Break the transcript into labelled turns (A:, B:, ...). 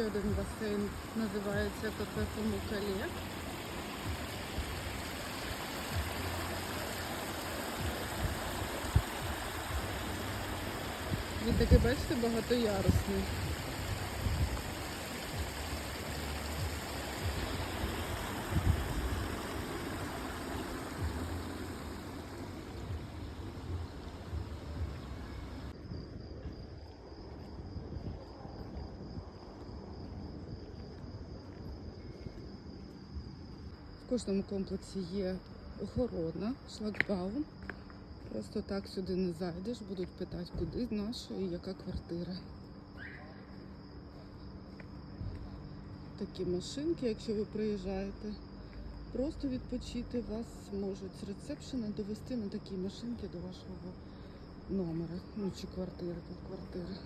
A: ще один басейн, називається кафе Помукалє. Він такий, бачите, багатоярусний. В кожному комплексі є охорона, шлагбаум. Просто так сюди не зайдеш, будуть питати, куди наша і яка квартира. Такі машинки, якщо ви приїжджаєте, просто відпочити, вас можуть з ресепшена довести на такій машинці до вашого номера. Ну чи квартири, тут квартири.